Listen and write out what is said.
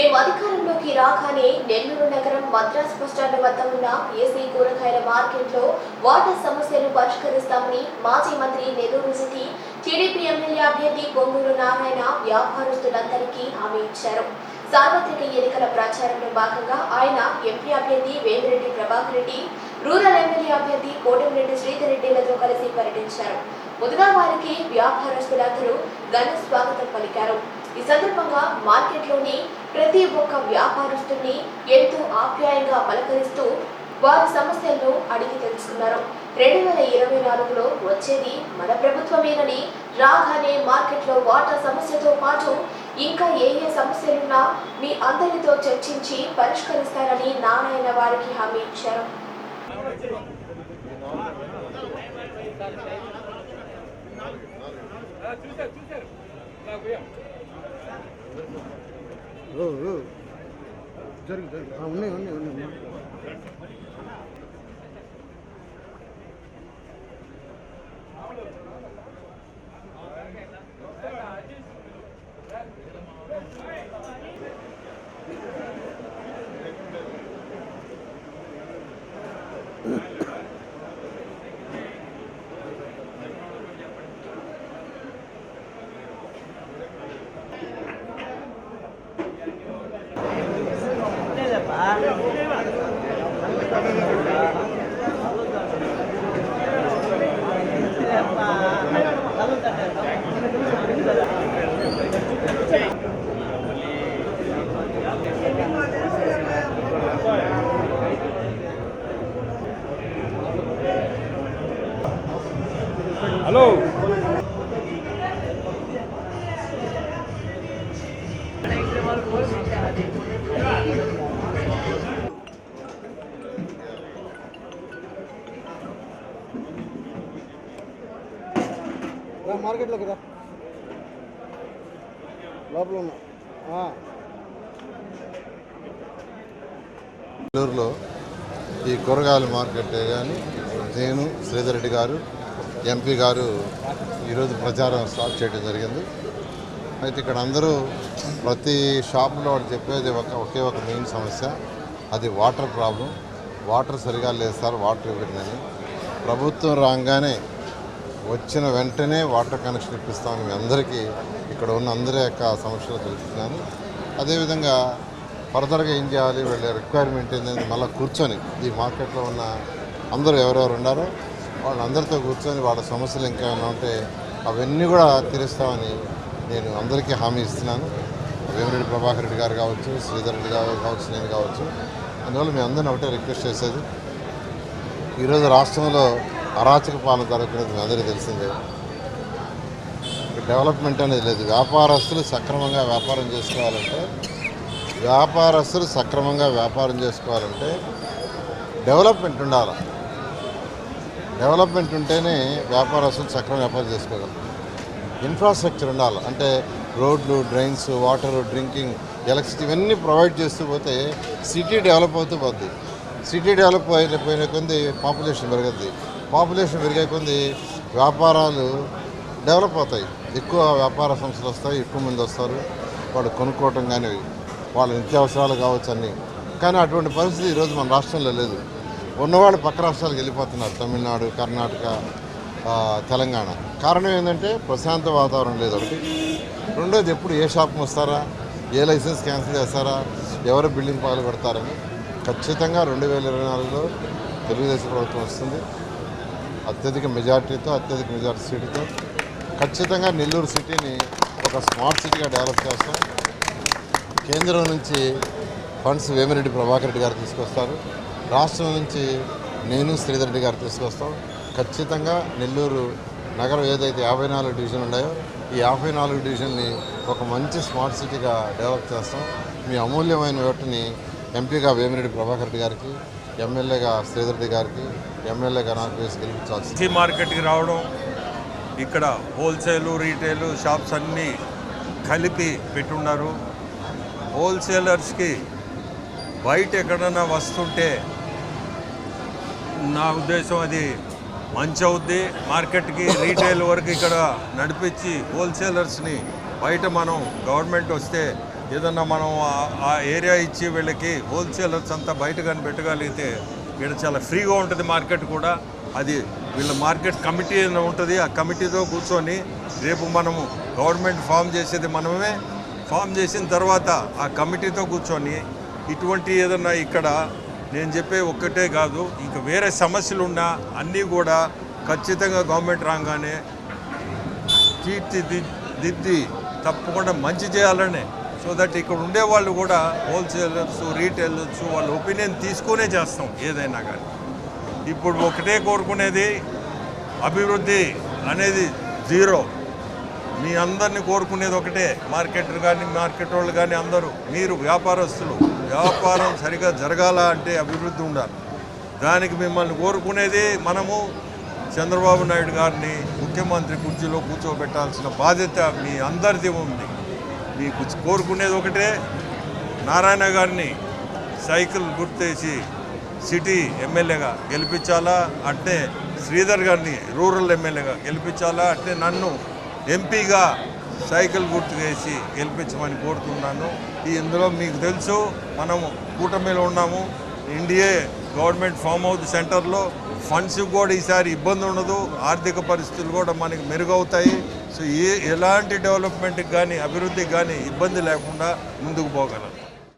మేము అధికారంలోకి రాగానే నెల్లూరు నగరం మద్రాస్ బస్టాండ్ వద్ద ఉన్న ఏసీ కూరగాయల మార్కెట్లో వాటర్ సమస్యను పరిష్కరిస్తామని మాజీ మంత్రి నెల్లూరు సిటీ టీడీపీ ఎమ్మెల్యే అభ్యర్థి పొంగూరు నారాయణ వ్యాపారస్తులందరికీ హామీ ఇచ్చారు. సార్వత్రిక ఎన్నికల ప్రచారంలో భాగంగా ఆయన ఎంపీ అభ్యర్థి వేమిరెడ్డి ప్రభాకర్ రెడ్డి రూరల్ ఎమ్మెల్యే అభ్యర్థి కోటమిరెడ్డి శ్రీధర్ రెడ్డిలతో కలిసి పర్యటించారు. ముందుగా వారికి వ్యాపారస్తులందరూ ఘన స్వాగతం పలికారు. ఈ సందర్భంగా మార్కెట్లోని ప్రతి ఒక్క వ్యాపారస్తుని ఎంతో ఆప్యాయంగా పలకరిస్తూ వారి సమస్యలను అడిగి తెలుసుకున్నారు. రెండు వేల ఇరవై నాలుగులో వచ్చేది మన ప్రభుత్వమేనని రాగానే మార్కెట్లో వాటర్ సమస్యతో పాటు ఇంకా ఏ ఏ సమస్యలున్నా మీ అందరితో చర్చించి పరిష్కరిస్తారని నారాయణ వారికి హామీ ఇచ్చారు. ఓ, ఓ. జరుగు జరుగు ఆ, ఉన్నాయి ఉన్నాయి ఉన్నాయి హలో. మార్కెట్లోకి రా. లోపల ఉన్నా. నెల్లూరులో ఈ కూరగాయల మార్కెట్ కానీ నేను శ్రీధర్ రెడ్డి గారు ఎంపీ గారు ఈరోజు ప్రచారం స్టార్ట్ చేయడం జరిగింది. అయితే ఇక్కడ అందరూ ప్రతి షాప్లో వాళ్ళు చెప్పేది ఒక ఒకే ఒక మెయిన్ సమస్య. అది వాటర్ ప్రాబ్లం. వాటర్ సరిగా లేదు సార్ వాటర్ ఇవ్వండి ప్రభుత్వం రాగానే వచ్చిన వెంటనే వాటర్ కనెక్షన్ ఇప్పిస్తామని మీ అందరికీ ఇక్కడ ఉన్న అందరి యొక్క సమస్యలు తెలుస్తున్నాను అదేవిధంగా ఫర్దర్గా ఏం చేయాలి వీళ్ళ రిక్వైర్మెంట్ ఏంటంటే మళ్ళీ కూర్చొని ఈ మార్కెట్లో ఉన్న అందరూ ఎవరెవరు ఉన్నారో వాళ్ళందరితో కూర్చొని వాళ్ళ సమస్యలు ఇంకా ఏమైనా ఉంటే అవన్నీ కూడా తీరుస్తామని నేను అందరికీ హామీ ఇస్తున్నాను. వేమిరెడ్డి ప్రభాకర్ రెడ్డి గారు కావచ్చు శ్రీధర్ రెడ్డి గారు కావచ్చు నేను కావచ్చు అందువల్ల మీ అందరిని ఒకటే రిక్వెస్ట్ చేసేది ఈరోజు రాష్ట్రంలో అరాచక పాలన జరుగుతున్నది మీ అందరికీ తెలిసిందే. డెవలప్మెంట్ అనేది లేదు. వ్యాపారస్తులు సక్రమంగా వ్యాపారం చేసుకోవాలంటే వ్యాపారస్తులు సక్రమంగా వ్యాపారం చేసుకోవాలంటే డెవలప్మెంట్ ఉండాలి. డెవలప్మెంట్ ఉంటేనే వ్యాపారస్తులు సక్రమ వ్యాపారం చేసుకోగలరు. ఇన్ఫ్రాస్ట్రక్చర్ ఉండాలి. అంటే రోడ్లు డ్రైన్స్ వాటర్ డ్రింకింగ్ ఎలక్ట్రిసిటీ ఇవన్నీ ప్రొవైడ్ చేస్తూ పోతే సిటీ డెవలప్ అవుతూ పోద్ది. సిటీ డెవలప్ అయిపోయిన కొంది పాపులేషన్ పెరుగుద్ది. పాపులేషన్ పెరిగే కొంది వ్యాపారాలు డెవలప్ అవుతాయి. ఎక్కువ వ్యాపార సంస్థలు వస్తాయి ఎక్కువ మంది వస్తారు. వాడు కొనుక్కోవటం కానీ వాళ్ళ నిత్యావసరాలు కావచ్చు అన్నీ. కానీ అటువంటి పరిస్థితి ఈరోజు మన రాష్ట్రంలో లేదు. ఉన్నవాళ్ళు పక్క రాష్ట్రాలకు వెళ్ళిపోతున్నారు. తమిళనాడు కర్ణాటక తెలంగాణ. కారణం ఏంటంటే ప్రశాంత వాతావరణం లేదు ఒకటి. రెండోది ఎప్పుడు ఏ షాప్ వస్తారా? ఏ లైసెన్స్ క్యాన్సిల్ చేస్తారా? ఎవరు బిల్డింగ్ పాలు పెడతారని ఖచ్చితంగా రెండు వేల ఇరవై నాలుగులో తెలుగుదేశం ప్రభుత్వం వస్తుంది. అత్యధిక మెజార్టీతో అత్యధిక మెజార్టీ సీటుతో ఖచ్చితంగా నెల్లూరు సిటీని ఒక స్మార్ట్ సిటీగా డెవలప్ చేస్తాం. కేంద్రం నుంచి ఫండ్స్ వేమిరెడ్డి ప్రభాకర్ రెడ్డి గారు తీసుకొస్తారు. రాష్ట్రం నుంచి నేను శ్రీధర్ రెడ్డి గారు తీసుకొస్తాం. ఖచ్చితంగా నెల్లూరు నగరం ఏదైతే యాభై నాలుగు డివిజన్ ఉన్నాయో ఈ యాభై నాలుగు డివిజన్ని ఒక మంచి స్మార్ట్ సిటీగా డెవలప్ చేస్తాం. మీ అమూల్యమైన ఓటుని ఎంపీగా వేమిరెడ్డి ప్రభాకర్ రెడ్డి గారికి ఎమ్మెల్యేగా శ్రీధర్ రెడ్డి గారికి ఎమ్మెల్యేగా నాకు వేసి గెలిపించాల్సి సిటీ మార్కెట్కి రావడం ఇక్కడ హోల్సేలు రీటైలు షాప్స్ అన్నీ కలిపి పెట్టున్నారు. హోల్సేలర్స్కి బయట ఎక్కడన్నా వస్తుంటే నా ఉద్దేశం అది మంచి అవుద్ది. మార్కెట్కి రీటైల్ వరకు ఇక్కడ నడిపించి హోల్సేలర్స్ని బయట మనం గవర్నమెంట్ వస్తే ఏదన్నా మనం ఆ- ఏరియా ఇచ్చి వీళ్ళకి హోల్సేలర్స్ అంతా బయట కానీ పెట్టగలిగితే ఇక్కడ చాలా ఫ్రీగా ఉంటుంది మార్కెట్ కూడా. అది వీళ్ళ మార్కెట్ కమిటీ ఉంటుంది ఆ కమిటీతో కూర్చొని రేపు మనము గవర్నమెంట్ ఫామ్ చేసేది మనమే. ఫామ్ చేసిన తర్వాత ఆ కమిటీతో కూర్చొని ఇటువంటి ఏదన్నా ఇక్కడ నేను చెప్పే ఒక్కటే కాదు ఇంకా వేరే సమస్యలు ఉన్నా అన్నీ కూడా ఖచ్చితంగా గవర్నమెంట్ రాగానే తీర్చిదిద్ది తప్పకుండా మంచి చేయాలనే. సో దట్ ఇక్కడ ఉండే వాళ్ళు కూడా హోల్సేలర్స్ రీటైలర్స్ వాళ్ళ ఒపీనియన్ తీసుకునే చేస్తాం ఏదైనా కానీ. ఇప్పుడు ఒకటే కోరుకునేది అభివృద్ధి అనేది జీరో. మీ అందరిని కోరుకునేది ఒకటే మార్కెటర్ కానీ మార్కెట్ వాళ్ళు కానీ అందరూ మీరు వ్యాపారస్తులు. వ్యాపారం సరిగా జరగాల అంటే అభివృద్ధి ఉండాలి. దానికి మిమ్మల్ని కోరుకునేది మనము చంద్రబాబు నాయుడు గారిని ముఖ్యమంత్రి కుర్చీలో కూర్చోబెట్టాల్సిన బాధ్యత మీ అందరిది ఉంది. మీకు కోరుకునేది ఒకటే నారాయణ గారిని సైకిల్ గుర్తేసి సిటీ ఎమ్మెల్యేగా గెలిపించాలా అంటే శ్రీధర్ గారిని రూరల్ ఎమ్మెల్యేగా గెలిపించాలా అంటే నన్ను ఎంపీగా సైకిల్ గుర్తు వేసి గెలిపించమని కోరుతున్నాను. ఈ ఇందులో మీకు తెలుసు మనము కూటమిలో ఉన్నాము. ఇండియే గవర్నమెంట్ ఫామ్ హౌస్ సెంటర్లో ఫండ్స్ కూడా ఈసారి ఇబ్బంది ఉండదు. ఆర్థిక పరిస్థితులు కూడా మనకి మెరుగవుతాయి. సో ఏ ఎలాంటి డెవలప్మెంట్కి కానీ అభివృద్ధికి కానీ ఇబ్బంది లేకుండా ముందుకు పోగలం.